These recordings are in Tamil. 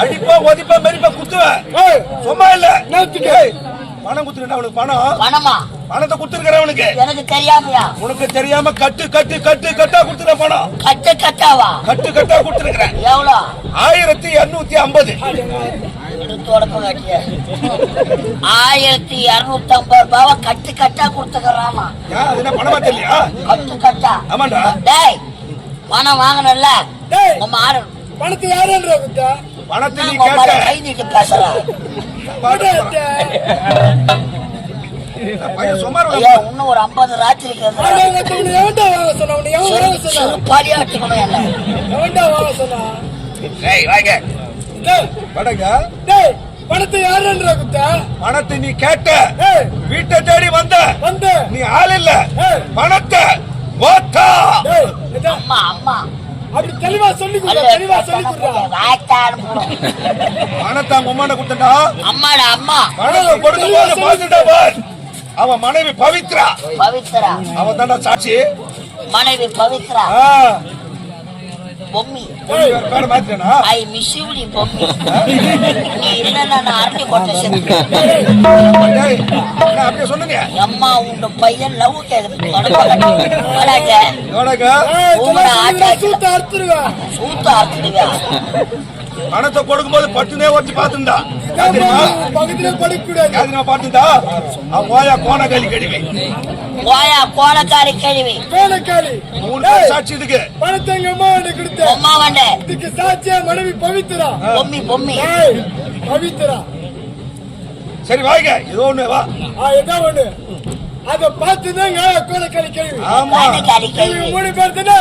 அடிப்பா ஒதிப்பா மெரிப்பா குத்துவேன் சும்மா இல்ல. பணம் குத்துருக்கா அவனுக்கு பணம். பணமா? பணத்தை குத்துருக்கிற அவனுக்கு எனக்கு தெரியாமையா? உனக்கு தெரியாம கட்டு கட்டு கட்டு கட்டா குடுத்துற பணம். கட்டு கட்டாவா? கட்டு கட்டா குடுத்துருக்கிறேன். எவ்வளோ? ஆயிரத்தி எண்ணூத்தி ஐம்பது. ஆயிரத்தி இருநூத்தி ஐம்பது ரூபாவை கட்டு கட்டா கொடுத்துக்கறாமா? ஏன் அது என்ன பணமா தெரியலையா? கட்டு கட்டா. ஆமாண்டா. டேய் பணம் வாங்கணும்ல? டேய். உங்க மாறு பணத்தை யாரேன்றா குத்தா? பணத்தை நீ கேட்ட கை நீட்டு பேசுறேன் இன்னும் ஒரு ஐம்பது சொன்னா? செருப்பாடியா வச்சுக்கணும் என்ன. பணத்தை யாரேன்றா குத்தா? பணத்தை நீ கேட்ட. வீட்டை தேடி வந்த. வந்து. நீ ஆள் இல்ல. பணத்தை தெளிவா சொல்லி தெளிவா சொல்லி. பணத்தை அவங்க உமாண்ட கொடுத்தா அம்மாடா அம்மா. பணத்தை கொடுக்கும் போது பார்த்துட்டா பார். அவன் மனைவி பவித்ரா. பவித்ரா. அவன் தான்டா சாட்சி. மனைவி Pavithra. Bommi. I miss you D Bommi. நீ இல்லைன்னா நான் அரட்டி கொட்ட செத்து சொன்னீங்க அம்மா உங்க பையன் லவ் ஆட்டாச்சு. சூத்த அறுத்துருவேன். பணத்தை கொடுக்கும்போது பட்டுனே ஒட்டி பார்த்துண்டா ஏம்மா, பக்கத்துல படுக்கக்கூடாது. யாரு பார்த்துண்டா அவன் ஓயா கோண கலி கடிவை கோயா கோலக்காரி கேள்வி வேலைக்காரி. மூணு சாட்சி இதுக்கு. பணத்தை எங்க அம்மா கொடுத்த. பொம்மா வண்ட இதுக்கு சாட்சியா மனைவி பவித்ரா. பொம்மி பொம்மி. பவித்ரா. சரி வாங்க. ஏதோ ஒண்ணு வா. ஆ, இதான் ஒண்ணு? அத கோலக்காரி இவங்க கேள்வி மூணு பேர் தானே?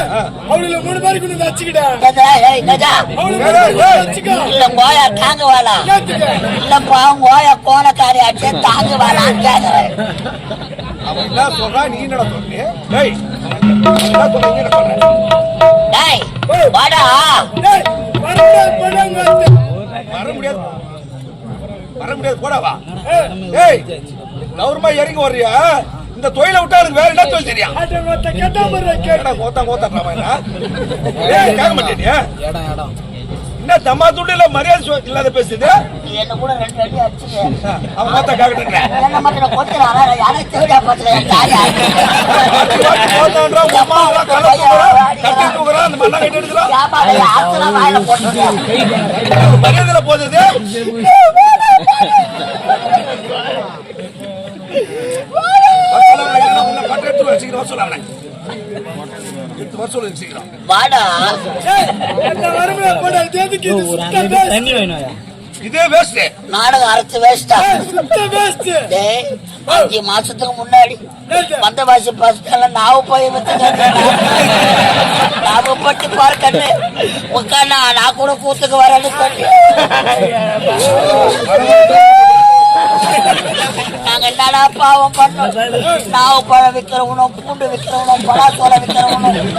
அவளுல மூணு பேருக்கு ஒண்ணு வச்சுக்கிட்ட கதா, ஏய், கதா. அவளுக்கு ஏய், ஒண்ணு ஏய். வச்சுக்க இல்ல கோயா தாங்குவாளா? என்னத்துக்கு? இல்லப்பா கோயா கோலக்காரி அடிச்சே தாங்குவாளான்னு கேக்குறேன் அவன் என்ன சொல்றா நீ என்ன சொல்றீ டேய் என்ன சொல்ற நீ என்ன சொல்ற? டேய் ஏய். வாடா. டேய், வரக்கூடாது, போடாங்க அத்தை. வர முடியாது. வர முடியாது போடாவா ஏய், டேய் கௌரவமா இறங்கி வர்றியா? இந்த தொழிலை விட்டா எனக்கு வேற என்ன தொழில் தெரியும் கோத்தா ஏய் கேட்க மாட்டேனியா என்ன தம்மா துண்டு இல்ல மரியாதை இல்லாத பேசுது? நீ என்ன கூட ரெண்டு அடி அடிச்சுக்க அவன் கோத்தா போட்டுட்டு மரியாதையில போகுது இதே வேஸ்ட் நாடகம் அரைச்சு வேஸ்டா அஞ்சு மாசத்துக்கு முன்னாடி வந்த வாசி பசங்க நாவு போய் பட்டு பாரு கண்ணு. நான் கூட கூத்துக்கு வரேன்னு சொல்லி. என்னடா பாவம் பண்ணோம் நாவு பழம் விக்கிறவனும் பூண்டு விக்கிறவனும் பலாசோளம் விக்கிறவனும்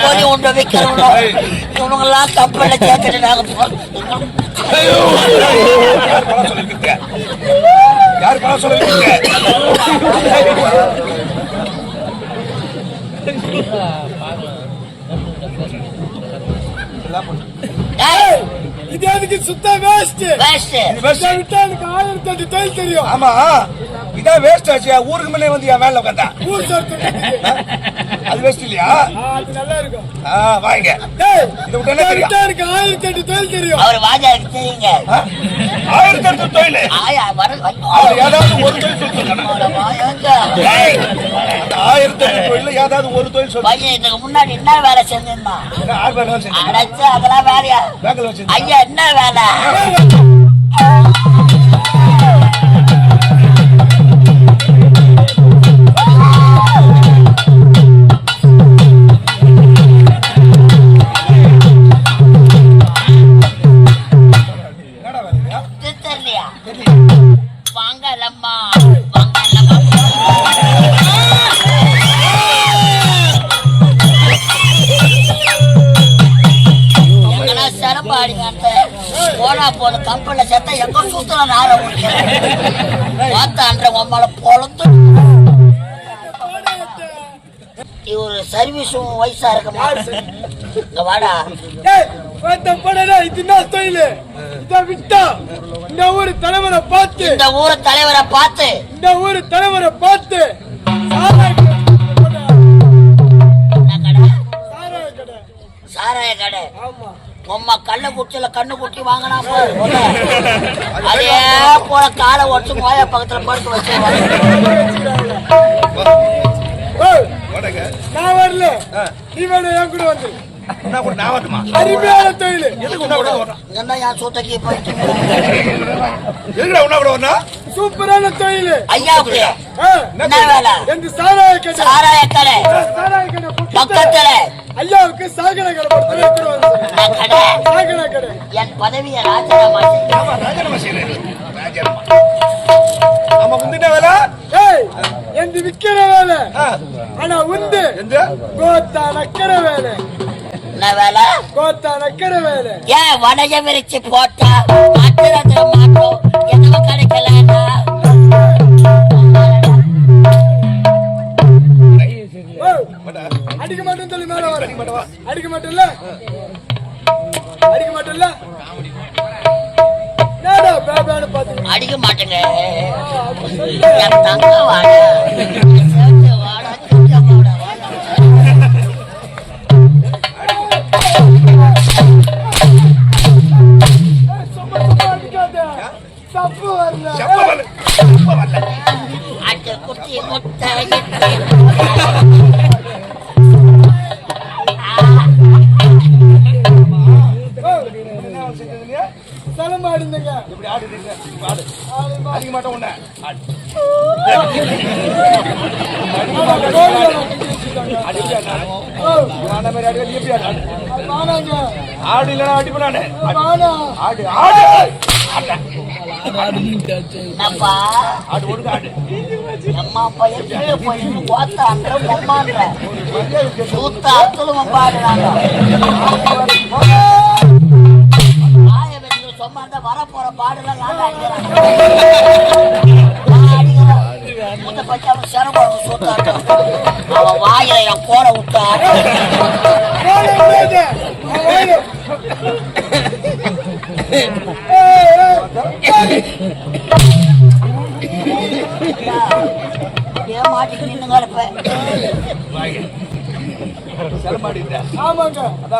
கோழி உண்டை விக்கிறவனும் இவனுங்கெல்லாம் கப்பல்ல சேர்த்துட்டு நாங்க யார் பழம் சொல்லிருக்கீங்க இது எதுக்கு சுத்த. வேஸ்ட் வேஸ்ட் விட்டா எனக்கு ஆயிரத்தி எட்டு தொழில் தெரியும். ஆமா. இதான் வேஸ்ட் ஆச்சு ஊருக்கு முன்னே வந்து என் மேல உட்காந்தா அது வேஸ்ட் இல்லையா? நல்லா இருக்கும். வாங்க. டேய், இதை விட்டு தெரியும்? ஆயிரத்தி எட்டு தொழில் தெரியும். அவர் வாஜாருக்கு தெரியுங்க? ஆயிரத்தி எட்டு தொழில். ஆயா வர அவர் ஏதாவது ஒரு தொழில் அந்த ஆயிரத்தி எட்டு தொழில் ஏதாவது ஒரு தொழில் சொல்லு பையன் இதுக்கு முன்னாடி என்ன வேலை செஞ்சிருந்தான்? வேலை அதெல்லாம் வேலையா? ஐயா என்ன வேலை? இது வாங்கலம்மா. போனா போன கம்பெனில சேர்த்தா எங்க சுத்தல நார பார்த்தான்ற உம்மால பொழந்து இவரு சர்வீஸும் வயசா இருக்கமா வாடா. வருத்தப்படல இதுதான் தொழில் இதை விட்டா இந்த ஊர் தலைவரை பார்த்து இந்த ஊர் தலைவரை பார்த்து. இந்த ஊர் தலைவரை பார்த்து சாராய கடை ஆமா. உம்மா கள்ள குச்சில கண்ணு குட்டி வாங்கினா. அதே போல காலை ஒட்டு மோய பக்கத்துல படுத்து வச்சு. நான் வரல. நீ வேணும் என் கூட வந்து. என்ன கூட நான் வரட்டுமா? அருமையான தொழில். எதுக்கு உன்னை கூட வரணும்? என்ன என் சூத்தக்கு போயிட்டு? எதுக்குடா உன்னை கூட வரணும்? சூப்பரான தொழில். ஐயாவுக்கு ஆ, என்ன வேலை? எந்த சாராய கடை. சாராய கடை. சாராய கடை பக்கத்துல. ஐயாவுக்கு சாகன கடை பக்கத்துல கூட சாகன கடை. என் பதவியை ராஜினாமா ராஜினாமா. ராஜினாமா. முந்தின வேலை? விக்கிற வேலை. ஆனா உந்து. எந்த? கோத்தா நக்கிற வேலை. என்ன வேலை? கோத்தா வேலை ஏன் வடைய விரிச்சு போட்டா? அத்திரத்துல மாட்டோம் எதுவும் கிடைக்கலன்னா. அடிக்க மாட்டேன்னு சொல்லி மேல வர. அடிக்க மாட்டேன்ல அடிக்க மாட்டேன்ல அடிக்க மாட்டேங்க. அடிக்க மாட்டேன் உன்னை. ஆடு. மாதிரி எப்படி ஆடு? இல்லைன்னா அடிப்பேன் நானு. ஆடு. ஆடு! ஆடு. என்னப்பா? ஆடு அம்மா பையன் கீழே போய் கோத்தான்ற பொம்மான்ற. சூத்த அத்துலும் பாடுறாங்க. சும்மா அந்த வரப்போற பாடுலாம் நான் அடிக்கிறேன் பச்சை சிரமம் சூத்தாட்டம் அவன் வாயில என்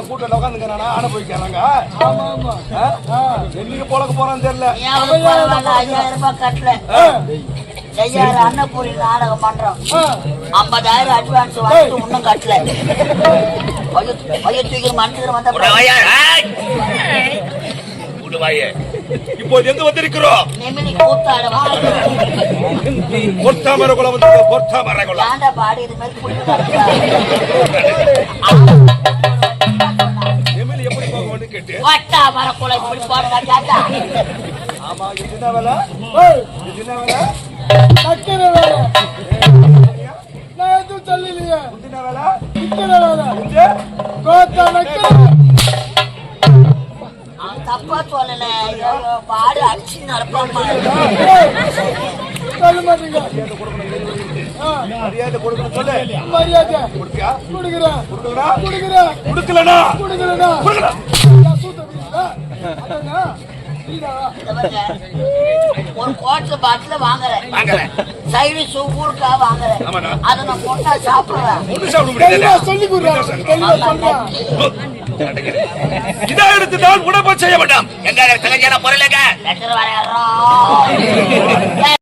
கூட்டம்ல உட்காந்துக்கிறானா. ஆனை போய்க்கிறாங்க என்னைக்கு பொழக்க போறான்னு தெரியல. ஐயாயிரம் அன்னபூரி நாடகம் பண்றோம். ஐம்பதாயிரம் அட்வான்ஸ் வாங்கிட்டு இன்னும் கட்டல. பைய- பைய தூக்கி மனுஷன் வந்த இப்போது எங்க வந்திருக்கிறோம்? பொர்த்தாமர குலம் வந்திருக்கோம் பொர்த்தாமர ஏன்டா பாடி இது மாதிரி? எம்எல்ஏ எப்படி போக கேட்டு. வட்டா மரக்குள்ள இப்படி போடுறா கேட்டா? ஆமா இது என்ன வேலை? இது என்ன வேலை? நக்கிற வேலை. நான் எதுவும் சொல்லலையே. இது என்ன வேலை? கோத்தா அவன் தப்பா சொல்லல. ஐயோ, பாடு அடிச்சு நடப்பாமா? சொல்ல மாட்டீங்க ஆ, மரியாதை கொடுக்கணும் சொல்லு. மரியாதை. கொடுப்பியா? கொடுக்குறேன். கொடுக்கலனா கொடுக்குறேன். கொடுக்கலனா கொடுக்குறேன்னா கொடுக்கல நான் சூத்த விடுறீங்களா? அதானா? இல்லையா? ஒரு கோட்டை பாட்டில் வாங்குறேன் வாங்கறேன் சைடு ஊருக்கா வாங்குறேன். அதை நான் பொட்டா சாப்பிடுறேன் சொல்லி இதா எடுத்து நான் உடம்பு செய்ய வேண்டாம். எங்க தெரிஞ்சான பொருளுங்க